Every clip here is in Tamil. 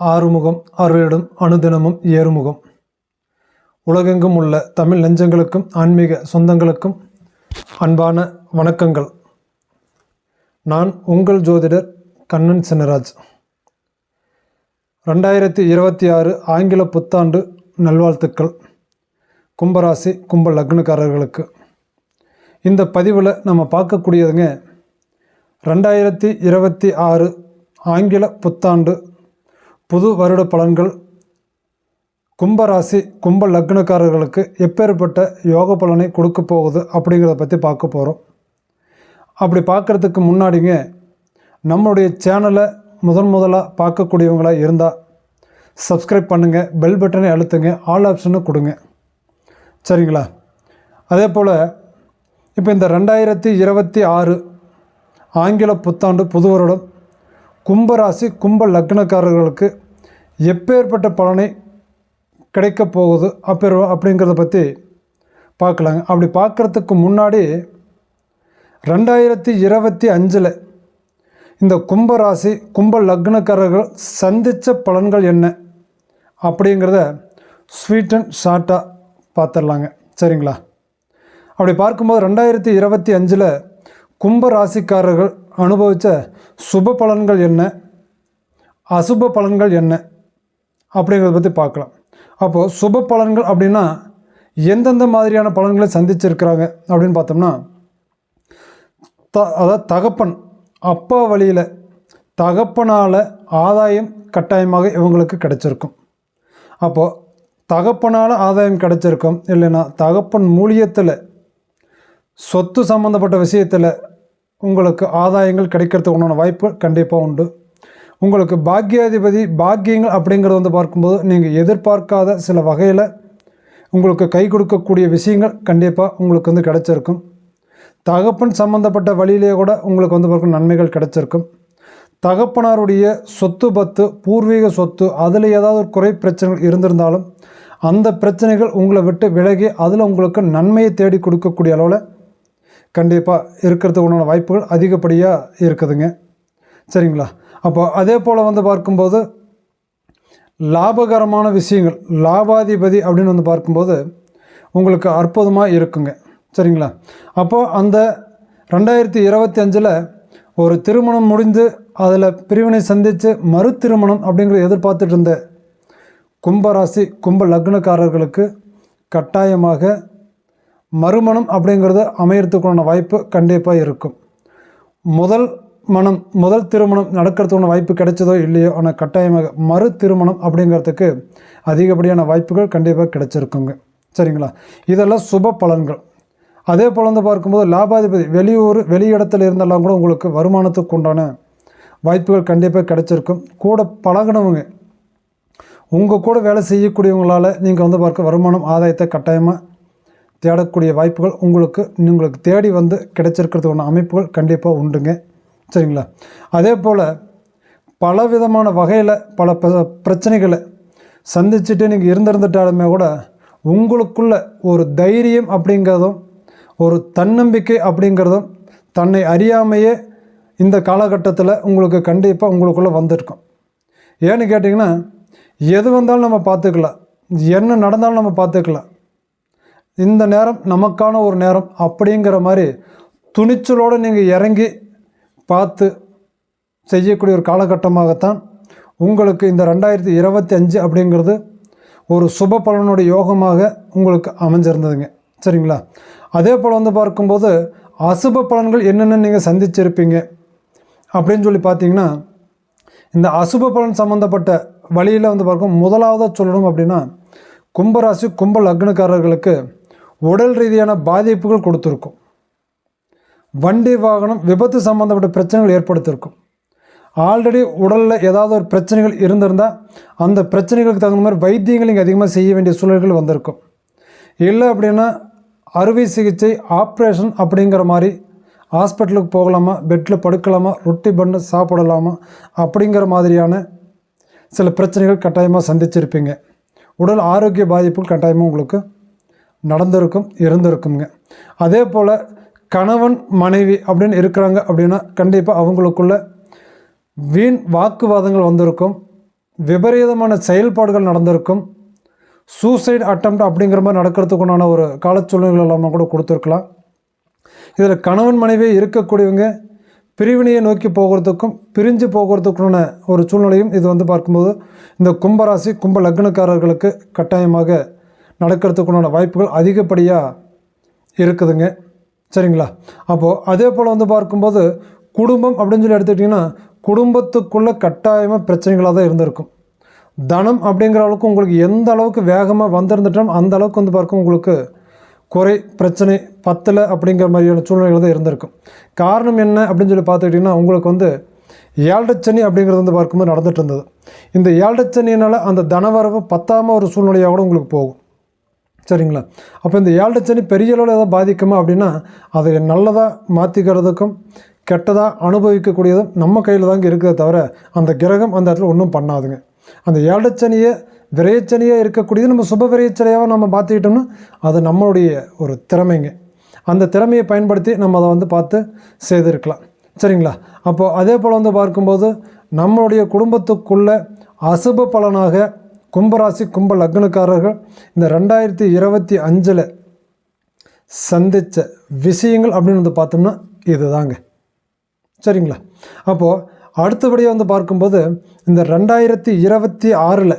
ஆறுமுகம் அருளிடும் அனுதினமும் ஏறுமுகம். உலகெங்கும் உள்ள தமிழ் நெஞ்சங்களுக்கும் ஆன்மீக சொந்தங்களுக்கும் அன்பான வணக்கங்கள். நான் உங்கள் ஜோதிடர் கண்ணன் சின்னராஜ். ரெண்டாயிரத்தி இருபத்தி ஆறு ஆங்கில புத்தாண்டு நல்வாழ்த்துக்கள். கும்பராசி கும்ப லக்னக்காரர்களுக்கு. இந்த பதிவில் நம்ம பார்க்கக்கூடியதுங்க ரெண்டாயிரத்தி இருபத்தி ஆறு ஆங்கில புத்தாண்டு புது வருட பலன்கள். கும்பராசி கும்ப லக்னக்காரர்களுக்கு எப்பேற்பட்ட யோக பலனை கொடுக்க போகுது அப்படிங்கிறத பற்றி பார்க்க போகிறோம் அப்படி பார்க்குறதுக்கு முன்னாடிங்க நம்மளுடைய சேனலை முதன் முதலாக பார்க்கக்கூடியவங்களாக இருந்தால் சப்ஸ்கிரைப் பண்ணுங்கள் பெல் பட்டனை அழுத்துங்க ஆல் ஆப்ஷனும் கொடுங்க. சரிங்களா? அதே போல் இப்போ இந்த ரெண்டாயிரத்தி இருபத்தி ஆறு ஆங்கில புத்தாண்டு புது வருடம் கும்பராசி கும்ப லக்னக்காரர்களுக்கு எப்பேற்பட்ட பலனை கிடைக்கப் போகுது அப்பேர் அப்படிங்கிறத பற்றி பார்க்கலாங்க. அப்படி பார்க்குறதுக்கு முன்னாடி ரெண்டாயிரத்தி இருபத்தி அஞ்சில் இந்த கும்பராசி கும்ப லக்னக்காரர்கள் சந்தித்த பலன்கள் என்ன அப்படிங்கிறத ஸ்வீட் அண்ட் ஷார்ட்டாக பார்த்துடலாங்க சரிங்களா? அப்படி பார்க்கும்போது ரெண்டாயிரத்தி இருபத்தி அஞ்சில் கும்ப ராசிக்காரர்கள் அனுபவித்த சுப பலன்கள் என்ன? அசுப பலன்கள் என்ன? அப்படிங்கிறத பற்றி பார்க்கலாம். அப்போது சுப பலன்கள் அப்படின்னா எந்தெந்த மாதிரியான பலன்களை சந்திச்சிருக்கிறாங்க அப்படின்னு பார்த்தோம்னா த அதாவது தகப்பன் அப்பா வழியில் தகப்பனால் ஆதாயம் கட்டாயமாக இவங்களுக்கு கிடைச்சிருக்கும். அப்போது தகப்பனால் ஆதாயம் கிடைச்சிருக்கும் இல்லைன்னா தகப்பன் மூலியத்தில் சொத்து சம்மந்தப்பட்ட விஷயத்தில் உங்களுக்கு ஆதாயங்கள் கிடைக்கிறதுக்கு உண்டான வாய்ப்பு கண்டிப்பாக உண்டு. உங்களுக்கு பாக்கியாதிபதி பாக்கியங்கள் அப்படிங்கிறத வந்து பார்க்கும்போது நீங்கள் எதிர்பார்க்காத சில வகையில் உங்களுக்கு கை கொடுக்கக்கூடிய விஷயங்கள் கண்டிப்பாக உங்களுக்கு வந்து கிடச்சிருக்கும். தகப்பன் சம்மந்தப்பட்ட வழியிலே கூட உங்களுக்கு வந்து பார்க்கும் நன்மைகள் கிடைச்சிருக்கும். தகப்பனாருடைய சொத்து பத்து பூர்வீக சொத்து அதில் ஏதாவது ஒரு குறை பிரச்சனைகள் இருந்திருந்தாலும் அந்த பிரச்சனைகள் உங்களை விட்டு விலகி அதில் உங்களுக்கு நன்மையை தேடி கொடுக்கக்கூடிய அளவில் கண்டிப்பாக இருக்கிறதுக்கு உண்டான வாய்ப்புகள் அதிகப்படியாக இருக்குதுங்க. சரிங்களா? அப்போ அதே போல் வந்து பார்க்கும்போது லாபகரமான விஷயங்கள் லாபாதிபதி அப்படின்னு வந்து பார்க்கும்போது உங்களுக்கு அற்புதமாக இருக்குங்க. சரிங்களா? அப்போது அந்த ரெண்டாயிரத்தி இருபத்தி அஞ்சில் ஒரு திருமணம் முடிந்து அதில் பிரிவினை சந்தித்து மறு திருமணம் அப்படிங்கிறத எதிர்பார்த்துட்டு இருந்த கும்பராசி கும்ப லக்னக்காரர்களுக்கு கட்டாயமாக மறுமணம் அப்படிங்கிறது அமையறதுக்கான வாய்ப்பு கண்டிப்பாக இருக்கும். முதல் மனம் முதல் திருமணம் நடக்கிறதுக்கான வாய்ப்பு கிடைச்சதோ இல்லையோ ஆனால் கட்டாயமாக மறு திருமணம் அப்படிங்கிறதுக்கு அதிகப்படியான வாய்ப்புகள் கண்டிப்பாக கிடைச்சிருக்குங்க. சரிங்களா? இதெல்லாம் சுப பலன்கள். அதே போல் வந்து பார்க்கும்போது லாபாதிபதி வெளியூர் வெளியிடத்தில் இருந்தெல்லாம் கூட உங்களுக்கு வருமானத்துக்கு உண்டான வாய்ப்புகள் கண்டிப்பாக கிடைச்சிருக்கும். கூட பழகினவங்க உங்கள் கூட வேலை செய்யக்கூடியவங்களால் நீங்கள் வந்து பார்க்க வருமானம் ஆதாயத்தை கட்டாயமாக தேடக்கூடிய வாய்ப்புகள் உங்களுக்கு உங்களுக்கு தேடி வந்து கிடைச்சிருக்கிறதுக்கான அமைப்புகள் கண்டிப்பாக உண்டுங்க. சரிங்களா? அதே போல் பல விதமான வகையில் பல பிரச்சனைகளை சந்திச்சுட்டு நீங்கள் இருந்திருந்துட்டாலுமே கூட உங்களுக்குள்ள ஒரு தைரியம் அப்படிங்கிறதும் ஒரு தன்னம்பிக்கை அப்படிங்கிறதும் தன்னை அறியாமையே இந்த காலகட்டத்தில் உங்களுக்கு கண்டிப்பாக உங்களுக்குள்ளே வந்திருக்கும். ஏன்னு கேட்டிங்கன்னா எது வந்தாலும் நம்ம பார்த்துக்கலாம். என்ன நடந்தாலும் நம்ம பார்த்துக்கலாம். இந்த நேரம் நமக்கான ஒரு நேரம் அப்படிங்கிற மாதிரி துணிச்சலோடு நீங்கள் இறங்கி பார்த்து செய்யக்கூடிய ஒரு காலகட்டமாகத்தான் உங்களுக்கு இந்த ரெண்டாயிரத்தி இருபத்தி அஞ்சு அப்படிங்கிறது ஒரு சுப பலனுடைய யோகமாக உங்களுக்கு அமைஞ்சிருந்ததுங்க. சரிங்களா? அதே போல் வந்து பார்க்கும்போது அசுப பலன்கள் என்னென்ன நீங்கள் சந்திச்சிருப்பீங்க அப்படின்னு சொல்லி பார்த்தீங்கன்னா இந்த அசுப பலன் சம்மந்தப்பட்ட வழியில் வந்து பார்க்கும் முதலாவதாக சொல்லணும் அப்படின்னா கும்பராசி கும்ப லக்னக்காரர்களுக்கு உடல் ரீதியான பாதிப்புகள் கொடுத்துருக்கும். வண்டி வாகனம் விபத்து சம்மந்தப்பட்ட பிரச்சனைகள் ஏற்படுத்தியிருக்கும். ஆல்ரெடி உடலில் ஏதாவது ஒரு பிரச்சனைகள் இருந்திருந்தால் அந்த பிரச்சனைகளுக்கு தகுந்த மாதிரி வைத்தியங்கள் இங்கே அதிகமாக செய்ய வேண்டிய சூழல்கள் வந்திருக்கும். இல்லை அப்படின்னா அறுவை சிகிச்சை ஆப்ரேஷன் அப்படிங்கிற மாதிரி ஹாஸ்பிட்டலுக்கு போகலாமா பெட்டில் படுக்கலாமா ரொட்டி பண்ணு சாப்பிடலாமா அப்படிங்கிற மாதிரியான சில பிரச்சனைகள் கட்டாயமாக சந்திச்சிருப்பீங்க. உடல் ஆரோக்கிய பாதிப்புகள் கட்டாயமாக உங்களுக்கு நடந்திருக்கும் இருந்திருக்குங்க அதே போல் கணவன் மனைவி அப்படின்னு இருக்கிறாங்க அப்படின்னா கண்டிப்பாக அவங்களுக்குள்ள வீண் வாக்குவாதங்கள் வந்திருக்கும். விபரீதமான செயல்பாடுகள் நடந்திருக்கும். சூசைட் அட்டம் அப்படிங்கிற மாதிரி நடக்கிறதுக்குண்டான ஒரு காலச்சூழ்நிலைகள் எல்லாமே கூட கொடுத்துருக்கலாம். இதில் கணவன் மனைவி இருக்கக்கூடியவங்க பிரிவினையை நோக்கி போகிறதுக்கும் பிரிஞ்சு போகிறதுக்குள்ள ஒரு சூழ்நிலையும் இது வந்து பார்க்கும்போது இந்த கும்பராசி கும்ப லக்னக்காரர்களுக்கு கட்டாயமாக நடக்கிறதுக்குண்டான வாய்ப்புகள் அதிகப்படியாக இருக்குதுங்க. சரிங்களா? அப்போது அதே போல் வந்து பார்க்கும்போது குடும்பம் அப்படின்னு சொல்லி எடுத்துக்கிட்டிங்கன்னா குடும்பத்துக்குள்ளே கட்டாயமாக பிரச்சனைகளாக தான் இருந்திருக்கும். தனம் அப்படிங்கிற அளவுக்கு உங்களுக்கு எந்த அளவுக்கு வேகமாக வந்திருந்துட்டோம் அந்த அளவுக்கு வந்து பார்க்கும் உங்களுக்கு குறை பிரச்சனை பத்தில் அப்படிங்கிற மாதிரியான சூழ்நிலைகள் தான் இருந்திருக்கும். காரணம் என்ன அப்படின்னு சொல்லி பார்த்துக்கிட்டிங்கன்னா உங்களுக்கு வந்து ஏழரைச்சனி அப்படிங்கிறது வந்து பார்க்கும்போது நடந்துகிட்டு இருந்தது. இந்த ஏழரைச்சனியினால் அந்த தனவரவு பத்தாம ஒரு சூழ்நிலையாக கூட உங்களுக்கு போகும். சரிங்களா? அப்போ இந்த ஏழரைச்சனி பெரிய அளவில் எதாவது பாதிக்குமா அப்படின்னா அதை நல்லதாக மாற்றிக்கிறதுக்கும் கெட்டதாக அனுபவிக்கக்கூடியதும் நம்ம கையில் தாங்க இருக்கிறத தவிர அந்த கிரகம் அந்த இடத்துல ஒன்றும் பண்ணாதுங்க. அந்த ஏழரைச்சனியை விரையச்சனியாக இருக்கக்கூடியது நம்ம சுப விரையச்சனையாக நம்ம மாற்றிக்கிட்டோம்னா அது நம்மளுடைய ஒரு திறமைங்க. அந்த திறமையை பயன்படுத்தி நம்ம அதை வந்து பார்த்து செய்திருக்கலாம். சரிங்களா? அப்போது அதே போல் வந்து பார்க்கும்போது நம்மளுடைய குடும்பத்துக்குள்ளே அசுப பலனாக கும்பராசி கும்ப லக்னக்காரர்கள் இந்த ரெண்டாயிரத்தி இருபத்தி அஞ்சில் சந்தித்த விஷயங்கள் அப்படின்னு வந்து பார்த்தோம்னா இதுதாங்க. சரிங்களா? அப்போது அடுத்தபடியாக வந்து பார்க்கும்போது இந்த ரெண்டாயிரத்தி இருபத்தி ஆறில்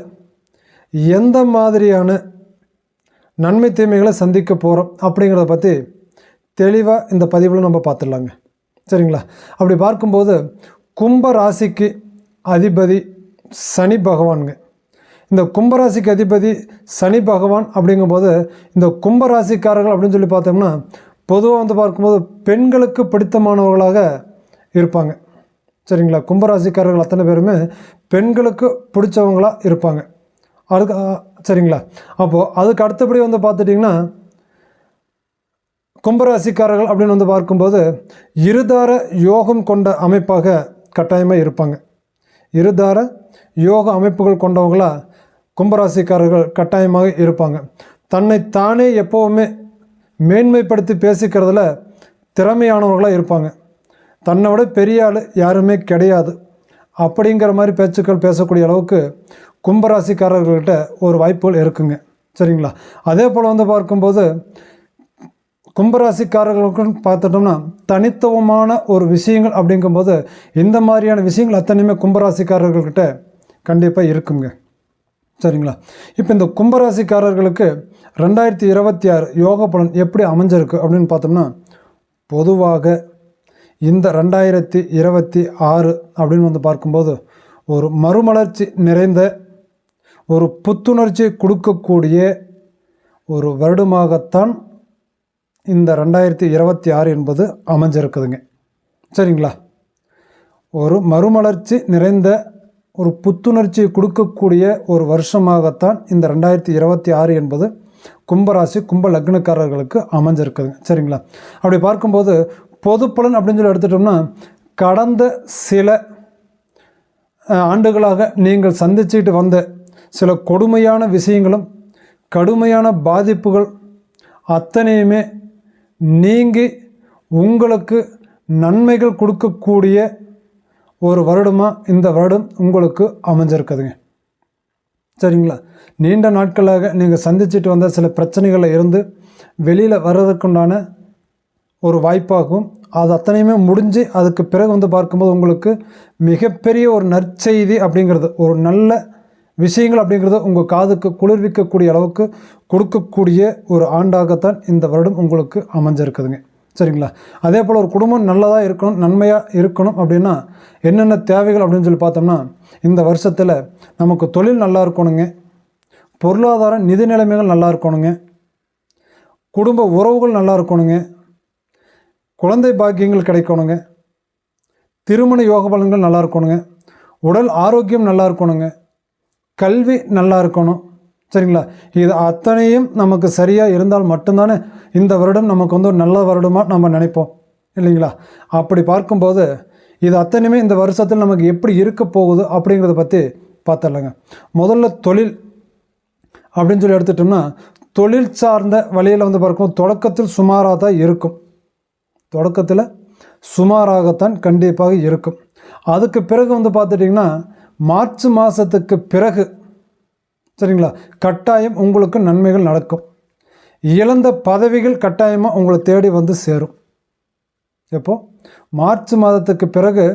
எந்த மாதிரியான நன்மை தீமைகளை சந்திக்க போகிறோம் அப்படிங்கிறத பற்றி தெளிவாக இந்த பதிவில் நம்ம பார்த்துடலாங்க. சரிங்களா? அப்படி பார்க்கும்போது கும்ப ராசிக்கு அதிபதி சனி பகவானுங்க. இந்த கும்பராசிக்கு அதிபதி சனி பகவான் அப்படிங்கும்போது இந்த கும்பராசிக்காரர்கள் அப்படின்னு சொல்லி பார்த்தோம்னா பொதுவாக வந்து பார்க்கும்போது பெண்களுக்கு பிடித்தமானவர்களாக இருப்பாங்க. சரிங்களா? கும்பராசிக்காரர்கள் அத்தனை பேருமே பெண்களுக்கு பிடிச்சவங்களாக இருப்பாங்க. அதுக்கு சரிங்களா? அப்போது அதுக்கு அடுத்தபடி வந்து பார்த்துட்டிங்கன்னா கும்பராசிக்காரர்கள் அப்படின்னு வந்து பார்க்கும்போது இருதார யோகம் கொண்ட அமைப்பாக கட்டாயமாக இருப்பாங்க. இருதார யோக அமைப்புகள் கொண்டவங்களா கும்பராசிக்காரர்கள் கட்டாயமாக இருப்பாங்க. தன்னை தானே எப்போவுமே மேன்மைப்படுத்தி பேசிக்கிறதுல திறமையானவர்களாக இருப்பாங்க. தன்னை விட பெரிய ஆள் யாருமே கிடையாது. அப்படிங்கிற மாதிரி பேச்சுக்கள் பேசக்கூடிய அளவுக்கு கும்பராசிக்காரர்கள்கிட்ட ஒரு வாய்ப்புகள் இருக்குங்க. சரிங்களா? அதே போல் வந்து பார்க்கும்போது கும்பராசிக்காரர்களுக்கும் பார்த்துட்டோம்னா தனித்துவமான ஒரு விஷயங்கள் அப்படிங்கும்போது இந்த மாதிரியான விஷயங்கள் அத்தனையுமே கும்பராசிக்காரர்கள்கிட்ட கண்டிப்பாக இருக்குங்க. சரிங்களா? இப்போ இந்த கும்பராசிக்காரர்களுக்கு ரெண்டாயிரத்தி இருபத்தி ஆறு யோக பலன் எப்படி அமைஞ்சிருக்கு அப்படின்னு பார்த்தோம்னா பொதுவாக இந்த ரெண்டாயிரத்தி இருபத்தி ஆறு அப்படின்னு வந்து பார்க்கும்போது ஒரு மறுமலர்ச்சி நிறைந்த ஒரு புத்துணர்ச்சி கொடுக்கக்கூடிய ஒரு வருடமாகத்தான் இந்த ரெண்டாயிரத்தி இருபத்தி ஆறு என்பது அமைஞ்சிருக்குதுங்க. சரிங்களா? ஒரு மறுமலர்ச்சி நிறைந்த ஒரு புத்துணர்ச்சியை கொடுக்கக்கூடிய ஒரு வருஷமாகத்தான் இந்த ரெண்டாயிரத்தி இருபத்தி ஆறு என்பது கும்பராசி கும்ப லக்னக்காரர்களுக்கு அமைஞ்சிருக்குதுங்க. சரிங்களா? அப்படி பார்க்கும்போது பொது பலன் அப்படின்னு சொல்லி எடுத்துட்டோம்னா கடந்த சில ஆண்டுகளாக நீங்கள் சந்திச்சுட்டு வந்த சில கொடுமையான விஷயங்களும் கடுமையான பாதிப்புகள் அத்தனையுமே நீங்கி உங்களுக்கு நன்மைகள் கொடுக்கக்கூடிய ஒரு வருடமாக இந்த வருடம் உங்களுக்கு அமைஞ்சிருக்குதுங்க. சரிங்களா? நீண்ட நாட்களாக நீங்கள் சந்திச்சுட்டு வந்த சில பிரச்சனைகளில் இருந்து வெளியில் வர்றதுக்குண்டான ஒரு வாய்ப்பாகும். அது அத்தனையுமே முடிஞ்சு அதுக்கு பிறகு வந்து பார்க்கும்போது உங்களுக்கு மிகப்பெரிய ஒரு நற்செய்தி அப்படிங்கிறது ஒரு நல்ல விஷயங்கள் அப்படிங்கிறது உங்கள் காதுக்கு குளிர்விக்கக்கூடிய அளவுக்கு கொடுக்கக்கூடிய ஒரு ஆண்டாகத்தான் இந்த வருடம் உங்களுக்கு அமைஞ்சிருக்குதுங்க. சரிங்களா? அதே போல் ஒரு குடும்பம் நல்லதாக இருக்கணும் நன்மையாக இருக்கணும் அப்படின்னா என்னென்ன தேவைகள் அப்படின்னு சொல்லி பார்த்தோம்னா இந்த வருஷத்தில் நமக்கு தொழில் நல்லா இருக்கணுங்க. பொருளாதார நிதி நிலைமைகள் நல்லா இருக்கணுங்க. குடும்ப உறவுகள் நல்லா இருக்கணுங்க. குழந்தை பாக்கியங்கள் கிடைக்கணுங்க. திருமண யோக பலன்கள் நல்லா இருக்கணுங்க. உடல் ஆரோக்கியம் நல்லா இருக்கணுங்க. கல்வி நல்லா இருக்கணும். சரிங்களா? இது அத்தனையும் நமக்கு சரியாக இருந்தால் மட்டும்தானே இந்த வருடம் நமக்கு வந்து ஒரு நல்ல வருடமாக நம்ம நினைப்போம். இல்லைங்களா? அப்படி பார்க்கும்போது இது அத்தனையுமே இந்த வருஷத்தில் நமக்கு எப்படி இருக்க போகுது அப்படிங்கிறத பற்றி பார்த்துடலாங்க. முதல்ல தொழில் அப்படின்னு சொல்லி எடுத்துட்டோம்னா தொழில் சார்ந்த வழியில் வந்து பார்க்கும் தொடக்கத்தில் சுமாராக தான் இருக்கும். தொடக்கத்தில் சுமாராகத்தான் கண்டிப்பாக இருக்கும். அதுக்கு பிறகு வந்து பார்த்துட்டிங்கன்னா மார்ச் மாதத்துக்கு பிறகு சரிங்களா? கட்டாயம் உங்களுக்கு நன்மைகள் நடக்கும். இழந்த பதவிகள் கட்டாயமாக உங்களை தேடி வந்து சேரும். எப்போ? மார்ச் மாதத்துக்கு பிறகு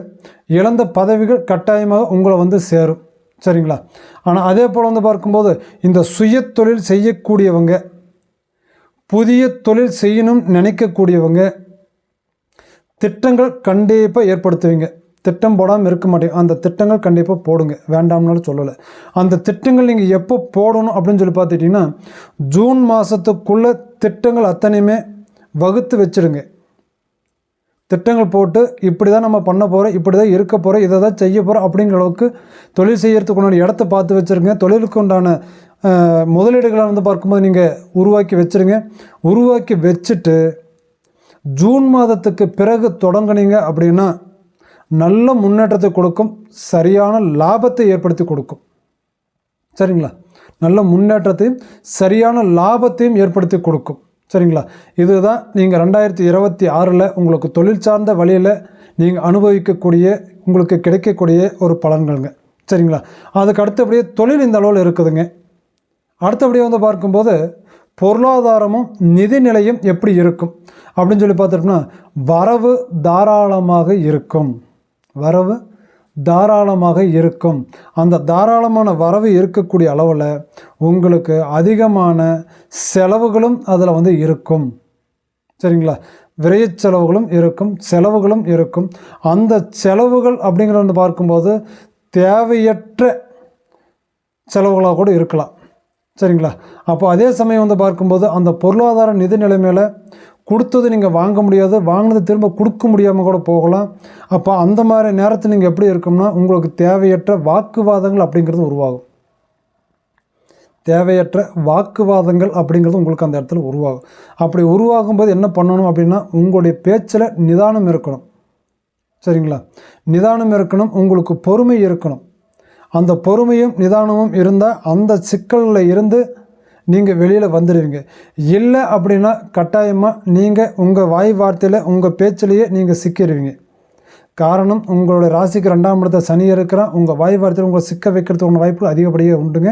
இழந்த பதவிகள் கட்டாயமாக உங்களை வந்து சேரும். சரிங்களா? ஆனால் அதே போல் வந்து பார்க்கும்போது இந்த சுய தொழில் செய்யக்கூடியவங்க புதிய தொழில் செய்யணும்னு நினைக்கக்கூடியவங்க திட்டங்கள் கண்டிப்பாக ஏற்படுத்துவீங்க. திட்டம் போடாமல் இருக்க மாட்டேங்க அந்த திட்டங்கள் கண்டிப்பாக போடுங்க. வேண்டாம்னாலும் சொல்லலை. அந்த திட்டங்கள் நீங்கள் எப்போ போடணும் அப்படின்னு சொல்லி பார்த்துட்டிங்கன்னா ஜூன் மாதத்துக்குள்ளே திட்டங்கள் அத்தனையுமே வகுத்து வச்சுடுங்க திட்டங்கள் போட்டு இப்படி தான் நம்ம பண்ண போகிறோம் இப்படி தான் இருக்க போகிறோம் இதை தான் செய்ய போகிறோம் அப்படிங்கிற அளவுக்கு தொழில் செய்கிறதுக்கு உண்டான இடத்த பார்த்து வச்சுருங்க. தொழிலுக்கு உண்டான முதலீடுகளை வந்து பார்க்கும்போது நீங்கள் உருவாக்கி வச்சுருங்க. உருவாக்கி வச்சுட்டு ஜூன் மாதத்துக்கு பிறகு தொடங்குனீங்க அப்படின்னா நல்ல முன்னேற்றத்தை கொடுக்கும் சரியான லாபத்தை ஏற்படுத்தி கொடுக்கும். சரிங்களா? நல்ல முன்னேற்றத்தையும் சரியான லாபத்தையும் ஏற்படுத்தி கொடுக்கும். சரிங்களா? இதுதான் நீங்கள் ரெண்டாயிரத்தி இருபத்தி ஆறில் உங்களுக்கு தொழில் சார்ந்த வழியில் நீங்கள் அனுபவிக்கக்கூடிய உங்களுக்கு கிடைக்கக்கூடிய ஒரு பலன்கள்ங்க. சரிங்களா? அதுக்கு அடுத்தபடியே தொழில் இந்த அளவில் இருக்குதுங்க. அடுத்தபடியாக வந்து பார்க்கும்போது பொருளாதாரமும் நிதி நிலையும் எப்படி இருக்கும்? அப்படின்னு சொல்லி பார்த்துட்டோம்னா வரவு தாராளமாக இருக்கும். வரவு தாராளமாக இருக்கும். அந்த தாராளமான வரவு இருக்கக்கூடிய அளவில் உங்களுக்கு அதிகமான செலவுகளும் அதில் வந்து இருக்கும். சரிங்களா? விரைய செலவுகளும் இருக்கும் செலவுகளும் இருக்கும். அந்த செலவுகள் அப்படிங்கிறத வந்து பார்க்கும்போது தேவையற்ற செலவுகளாக கூட இருக்கலாம். சரிங்களா? அப்போ அதே சமயம் வந்து பார்க்கும்போது அந்த பொருளாதார நிதி நிலைமையில் கொடுத்தது நீங்கள் வாங்க முடியாது வாங்கினது திரும்ப கொடுக்க முடியாமல் கூட போகலாம். அப்போ அந்த மாதிரி நேரத்தில் நீங்கள் எப்படி இருக்கும்னா உங்களுக்கு தேவையற்ற வாக்குவாதங்கள் அப்படிங்கிறது உருவாகும். தேவையற்ற வாக்குவாதங்கள் அப்படிங்கிறது உங்களுக்கு அந்த இடத்துல உருவாகும். அப்படி உருவாகும்போது என்ன பண்ணணும் அப்படின்னா உங்களுடைய பேச்சில் நிதானம் இருக்கணும். சரிங்களா? நிதானம் இருக்கணும் உங்களுக்கு பொறுமை இருக்கணும். அந்த பொறுமையும் நிதானமும் இருந்தால் அந்த சிக்கலில் இருந்து நீங்கள் வெளியில் வந்துடுவீங்க இல்லை அப்படின்னா கட்டாயமாக நீங்கள் உங்கள் வாய் வார்த்தையில் உங்கள் பேச்சிலேயே நீங்கள் சிக்கிடுவீங்க காரணம் உங்களுடைய ராசிக்கு ரெண்டாம் இடத்த சனி இருக்கிறான். உங்கள் வாய் வார்த்தையில் உங்களை சிக்க வைக்கிறதுக்கு வாய்ப்புகள் அதிகப்படியாக உண்டுங்க.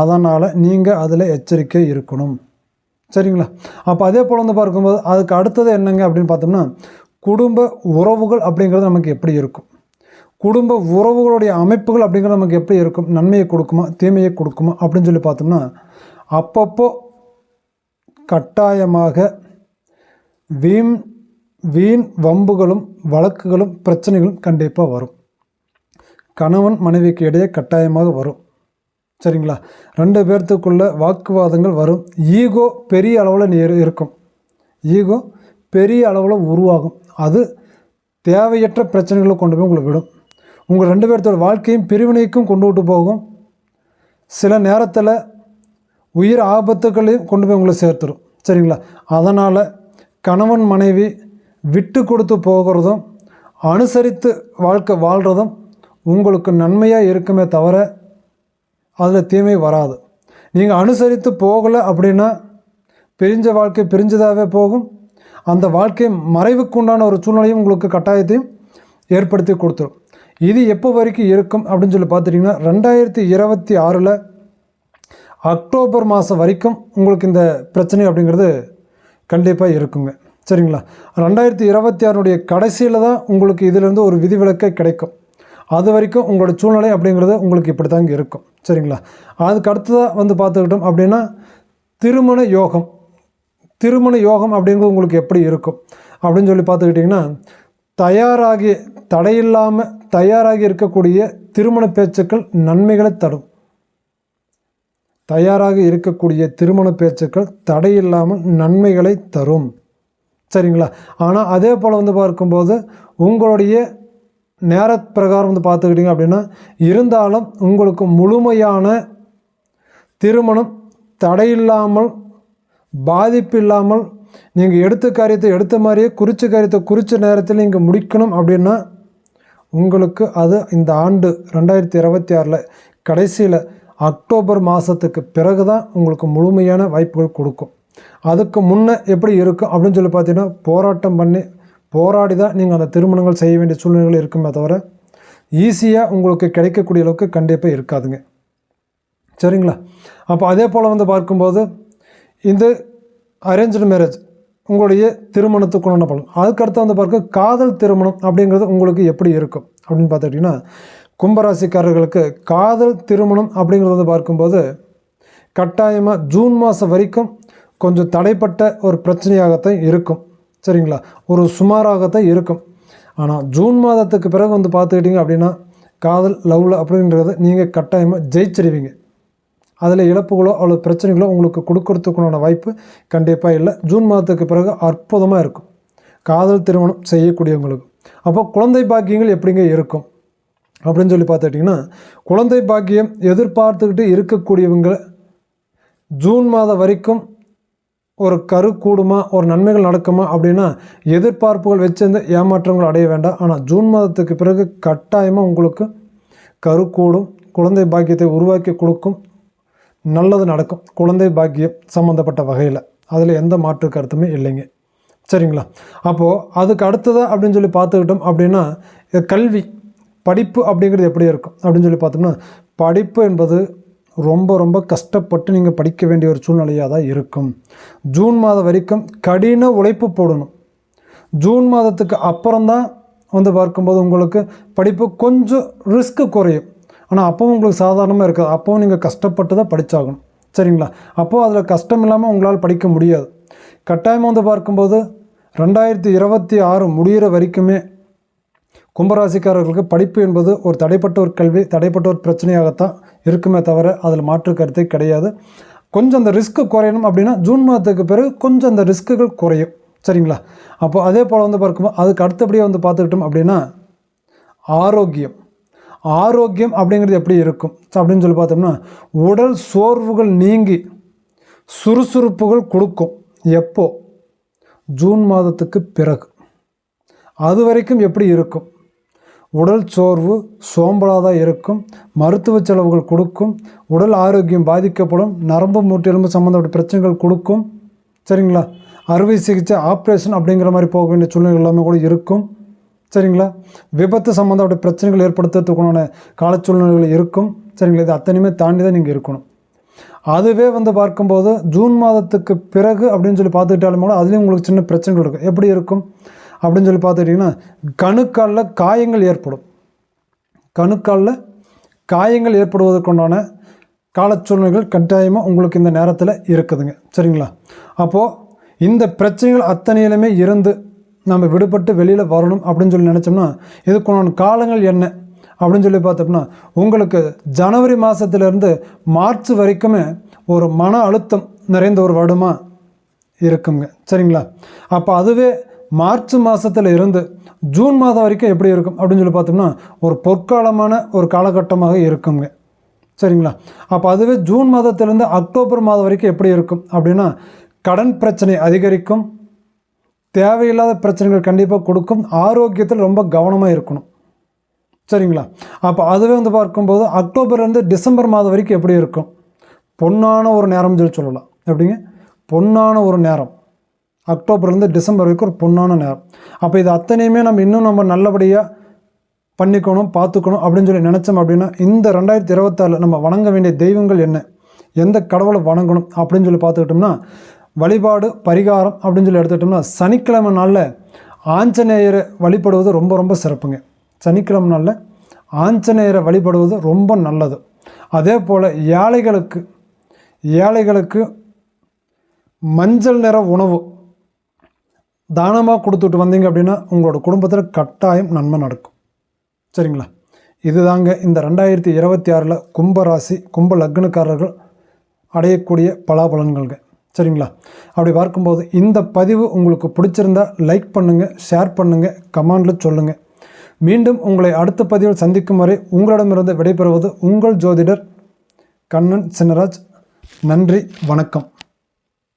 அதனால் நீங்கள் அதில் எச்சரிக்கை இருக்கணும். சரிங்களா? அப்போ அதே போல் வந்து பார்க்கும்போது அதுக்கு அடுத்தது என்னங்க அப்படின்னு பார்த்தோம்னா குடும்ப உறவுகள் அப்படிங்கிறது நமக்கு எப்படி இருக்கும்? குடும்ப உறவுகளுடைய அமைப்புகள் அப்படிங்கிறது நமக்கு எப்படி இருக்கும்? நன்மையை கொடுக்குமா? தீமையை கொடுக்குமா? அப்படின்னு சொல்லி பார்த்தோம்னா அப்பப்போ கட்டாயமாக வீண் வீண் வம்புகளும் வழக்குகளும் பிரச்சனைகளும் கண்டிப்பாக வரும். கணவன் மனைவிக்கு இடையே கட்டாயமாக வரும். சரிங்களா? ரெண்டு பேர்த்துக்குள்ள வாக்குவாதங்கள் வரும். ஈகோ பெரிய அளவில் நேர் இருக்கும். ஈகோ பெரிய அளவில் உருவாகும். அது தேவையற்ற பிரச்சனைகளை கொண்டு போய் உங்களை விடும். உங்கள் ரெண்டு பேர்த்தோட வாழ்க்கையும் பிரிவினைக்கும் கொண்டு விட்டு போகும். சில நேரத்தில் உயிர் ஆபத்துக்களையும் கொண்டு போய் உங்களை சேர்த்துடும் சரிங்களா? அதனால் கணவன் மனைவி விட்டு கொடுத்து போகிறதும் அனுசரித்து வாழ்க்கை வாழ்கிறதும் உங்களுக்கு நன்மையாக இருக்குமே தவிர அதில் தீமை வராது. நீங்கள் அனுசரித்து போகலை அப்படின்னா பிரிஞ்ச வாழ்க்கை பிரிஞ்சதாகவே போகும். அந்த வாழ்க்கை மறைவுக்கு உண்டான ஒரு சூழ்நிலையும் உங்களுக்கு கட்டாயத்தையும் ஏற்படுத்தி கொடுத்துரும். இது எப்போ வரைக்கும் இருக்கும் அப்படின்னு சொல்லி பார்த்துட்டிங்கன்னா ரெண்டாயிரத்தி இருபத்தி ஆறில் அக்டோபர் மாதம் வரைக்கும் உங்களுக்கு இந்த பிரச்சனை அப்படிங்கிறது கண்டிப்பாக இருக்குங்க. சரிங்களா? ரெண்டாயிரத்தி இருபத்தி ஆறுனுடைய கடைசியில் தான் உங்களுக்கு இதிலேருந்து ஒரு விதிவிலக்கை கிடைக்கும். அது வரைக்கும் உங்களோட சூழ்நிலை அப்படிங்கிறது உங்களுக்கு இப்படி தாங்க இருக்கும். சரிங்களா? அதுக்கு அடுத்ததாக வந்து பார்த்துக்கிட்டோம் அப்படின்னா திருமண யோகம். திருமண யோகம் அப்படிங்கிறது உங்களுக்கு எப்படி இருக்கும்? அப்படின்னு சொல்லி பார்த்துக்கிட்டிங்கன்னா தயாராகி தடையில்லாமல் தயாராகி இருக்கக்கூடிய திருமண பேச்சுக்கள் நன்மைகளை தரும். தயாராக இருக்கக்கூடிய திருமண பேச்சுக்கள் தடையில்லாமல் நன்மைகளை தரும். சரிங்களா? ஆனால் அதே போல் வந்து பார்க்கும்போது உங்களுடைய நேர பிரகாரம் வந்து பார்த்துக்கிட்டிங்க அப்படின்னா இருந்தாலும் உங்களுக்கு முழுமையான திருமணம் தடையில்லாமல் பாதிப்பு இல்லாமல் நீங்கள் எடுத்த காரியத்தை எடுத்த மாதிரியே குறித்த காரியத்தை குறித்த நேரத்தில் நீங்கள் முடிக்கணும் அப்படின்னா உங்களுக்கு அது இந்த ஆண்டு ரெண்டாயிரத்தி இருபத்தி ஆறில் கடைசியில் அக்டோபர் மாதத்துக்கு பிறகு தான் உங்களுக்கு முழுமையான வாய்ப்புகள் கொடுக்கும். அதுக்கு முன்னே எப்படி இருக்கும் அப்படின்னு சொல்லி பார்த்தீங்கன்னா போராட்டம் பண்ணி போராடி தான் நீங்கள் அந்த திருமணங்கள் செய்ய வேண்டிய சூழ்நிலைகள் இருக்குமே தவிர ஈஸியாக உங்களுக்கு கிடைக்கக்கூடிய அளவுக்கு கண்டிப்பாக இருக்காதுங்க. சரிங்களா? அப்போ அதே போல் வந்து பார்க்கும்போது இந்த அரேஞ்சு மேரேஜ் உங்களுடைய திருமணத்துக்குண்டான பலன். அதுக்கடுத்து வந்து பார்க்க காதல் திருமணம் அப்படிங்கிறது உங்களுக்கு எப்படி இருக்கும் அப்படின்னு பார்த்துக்கிட்டிங்கன்னா கும்பராசிக்காரர்களுக்கு காதல் திருமணம் அப்படிங்கிறது வந்து பார்க்கும்போது கட்டாயமாக ஜூன் மாதம் வரைக்கும் கொஞ்சம் தடைப்பட்ட ஒரு பிரச்சனையாகத்தான் இருக்கும். சரிங்களா? ஒரு சுமாராகத்தான் இருக்கும். ஆனால் ஜூன் மாதத்துக்கு பிறகு வந்து பார்த்துக்கிட்டிங்க அப்படின்னா காதல் லவ்வில் அப்படின்றத நீங்கள் கட்டாயமாக ஜெயிச்சிருவீங்க. அதில் இழப்புகளோ அவ்வளோ பிரச்சனைகளோ உங்களுக்கு கொடுக்கறதுக்குண்டான வாய்ப்பு கண்டிப்பாக இல்லை. ஜூன் மாதத்துக்கு பிறகு அற்புதமாக இருக்கும். காதல் திருமணம் செய்யக்கூடியவங்களுக்கு. அப்போ குழந்தை பாக்கியங்கள் எப்படிங்க இருக்கும்? அப்படின்னு சொல்லி பார்த்துட்டிங்கன்னா குழந்தை பாக்கியம் எதிர்பார்த்துக்கிட்டு இருக்கக்கூடியவங்க ஜூன் மாதம் வரைக்கும் ஒரு கரு கூடுமா ஒரு நன்மைகள் நடக்குமா அப்படின்னா எதிர்பார்ப்புகள் வச்சிருந்து ஏமாற்றங்கள் அடைய வேண்டாம். ஆனால் ஜூன் மாதத்துக்கு பிறகு கட்டாயமாக உங்களுக்கு கரு கூடும் குழந்தை பாக்கியத்தை உருவாக்கி கொடுக்கும் நல்லது நடக்கும். குழந்தை பாக்கியம் சம்மந்தப்பட்ட வகையில். அதில் எந்த மாற்று கருத்துமே இல்லைங்க. சரிங்களா? அப்போது அதுக்கு அடுத்ததாக அப்படின்னு சொல்லி பார்த்துக்கிட்டோம் அப்படின்னா கல்வி. படிப்பு அப்படிங்கிறது எப்படி இருக்கும்? அப்படின்னு சொல்லி பார்த்தோம்னா படிப்பு என்பது ரொம்ப ரொம்ப கஷ்டப்பட்டு நீங்கள் படிக்க வேண்டிய ஒரு சூழ்நிலையாக தான் இருக்கும். ஜூன் மாதம் வரைக்கும் கடின உழைப்பு போடணும். ஜூன் மாதத்துக்கு அப்புறம்தான் வந்து பார்க்கும்போது உங்களுக்கு படிப்பு கொஞ்சம் ரிஸ்க்கு குறையும். ஆனால் அப்போவும் உங்களுக்கு சாதாரணமாக இருக்காது. அப்போவும் நீங்கள் கஷ்டப்பட்டு தான் படித்தாகணும் சரிங்களா? அப்போது அதில் கஷ்டம் இல்லாமல் உங்களால் படிக்க முடியாது. கட்டாயமாக வந்து பார்க்கும்போது ரெண்டாயிரத்தி இருபத்தி ஆறு முடிகிற வரைக்குமே கும்பராசிக்காரர்களுக்கு படிப்பு என்பது ஒரு தடைப்பட்ட ஒரு கல்வி தடைப்பட்ட ஒரு பிரச்சனையாகத்தான் இருக்குமே தவிர அதில் மாற்று கருத்தே கிடையாது. கொஞ்சம் அந்த ரிஸ்க்கு குறையணும் அப்படின்னா ஜூன் மாதத்துக்கு பிறகு கொஞ்சம் அந்த ரிஸ்க்குகள் குறையும். சரிங்களா? அப்போ அதே போல் வந்து பார்க்கும்போது அதுக்கு அடுத்தபடியாக வந்து பார்த்துக்கிட்டோம் அப்படின்னா ஆரோக்கியம். ஆரோக்கியம் அப்படிங்கிறது எப்படி இருக்கும்? அப்படின்னு சொல்லி பார்த்தோம்னா உடல் சோர்வுகள் நீங்கி சுறுசுறுப்புகள் கொடுக்கும். எப்போ? ஜூன் மாதத்துக்கு பிறகு. அது வரைக்கும் எப்படி இருக்கும்? உடல் சோர்வு சோம்பலாக தான் இருக்கும் மருத்துவ செலவுகள் கொடுக்கும் உடல் ஆரோக்கியம் பாதிக்கப்படும் நரம்பு மூட்டெலும்பு சம்மந்தப்பட்ட பிரச்சனைகள் கொடுக்கும். சரிங்களா? அறுவை சிகிச்சை ஆப்ரேஷன் அப்படிங்கிற மாதிரி போக வேண்டிய சூழ்நிலை எல்லாமே கூட இருக்கும். சரிங்களா? விபத்து சம்மந்தப்பட்ட பிரச்சனைகள் ஏற்படுத்துறதுக்குண்டான கால சூழ்நிலைகள் இருக்கும். சரிங்களா? இது அத்தனையுமே தாண்டி தான் நீங்கள் இருக்கணும். அதுவே வந்து பார்க்கும்போது ஜூன் மாதத்துக்கு பிறகு அப்படின்னு சொல்லி பார்த்துக்கிட்டாலும் கூட அதுலேயும் உங்களுக்கு சின்ன பிரச்சனைகள் இருக்கும். எப்படி இருக்கும்? அப்படின்னு சொல்லி பார்த்துக்கிட்டிங்கன்னா கணுக்காலில் காயங்கள் ஏற்படும். கணுக்காலில் காயங்கள் ஏற்படுவதற்குண்டான கால சூழ்நிலைகள் கட்டாயமாக உங்களுக்கு இந்த நேரத்தில் இருக்குதுங்க. சரிங்களா? அப்போது இந்த பிரச்சனைகள் அத்தனையிலுமே இருந்து நம்ம விடுபட்டு வெளியில் வரணும் அப்படின்னு சொல்லி நினச்சோம்னா இதுக்குண்டான காலங்கள் என்ன? அப்படின்னு சொல்லி பார்த்தோம்னா உங்களுக்கு ஜனவரி மாதத்துலேருந்து மார்ச் வரைக்குமே ஒரு மன அழுத்தம் நிறைந்த ஒரு வருடமாக இருக்குங்க. சரிங்களா? அப்போ அதுவே மார்ச் மாதத்தில் இருந்து ஜூன் மாதம் வரைக்கும் எப்படி இருக்கும் அப்படின்னு சொல்லி பார்த்தோம்னா ஒரு பொற்காலமான ஒரு காலகட்டமாக இருக்குங்க. சரிங்களா? அப்போ அதுவே ஜூன் மாதத்திலேருந்து அக்டோபர் மாதம் வரைக்கும் எப்படி இருக்கும் அப்படின்னா கடன் பிரச்சனை அதிகரிக்கும் தேவையில்லாத பிரச்சனைகள் கண்டிப்பாக கொடுக்கும் ஆரோக்கியத்தில் ரொம்ப கவனமாக இருக்கணும். சரிங்களா? அப்போ அதுவே வந்து பார்க்கும்போது அக்டோபர்லேருந்து டிசம்பர் மாதம் வரைக்கும் எப்படி இருக்கும்? பொன்னான ஒரு நேரம் சொல்லி சொல்லலாம். எப்படிங்க? பொன்னான ஒரு நேரம். அக்டோபர்லேருந்து டிசம்பர் வரைக்கும் ஒரு பொண்ணான நேரம். அப்போ இது அத்தனையுமே நம்ம இன்னும் நம்ம நல்லபடியாக பண்ணிக்கணும் பார்த்துக்கணும் அப்படின்னு சொல்லி நினச்சோம் அப்படின்னா இந்த ரெண்டாயிரத்தி இருபத்தாறில் நம்ம வணங்க வேண்டிய தெய்வங்கள் என்ன? எந்த கடவுளை வணங்கணும் அப்படின்னு சொல்லி பார்த்துக்கிட்டோம்னா வழிபாடு பரிகாரம் அப்படின்னு சொல்லி எடுத்துக்கிட்டோம்னா சனிக்கிழமை நாளில் ஆஞ்சநேயரை வழிபடுவது ரொம்ப ரொம்ப சிறப்புங்க. சனிக்கிழமை நாளில் ஆஞ்சநேயரை வழிபடுவது ரொம்ப நல்லது. அதே போல் ஏழைகளுக்கு ஏழைகளுக்கு மஞ்சள் நிற உணவு தானமாக கொடுத்துட்டு வந்தீங்க அப்படின்னா உங்களோட குடும்பத்தில் கட்டாயம் நன்மை நடக்கும். சரிங்களா? இதுதாங்க இந்த ரெண்டாயிரத்தி இருபத்தி ஆறில் கும்பராசி கும்ப லக்னக்காரர்கள் அடையக்கூடிய பலாபலன்கள்ங்க. சரிங்களா? அப்படி பார்க்கும்போது இந்த பதிவு உங்களுக்கு பிடிச்சிருந்தா லைக் பண்ணுங்கள் ஷேர் பண்ணுங்கள் கமெண்டில் சொல்லுங்கள் மீண்டும் உங்களை அடுத்த பதிவில் சந்திக்கும் வரை உங்களிடமிருந்து விடைபெறுவது உங்கள் ஜோதிடர் கண்ணன் சின்னராஜ். நன்றி வணக்கம்.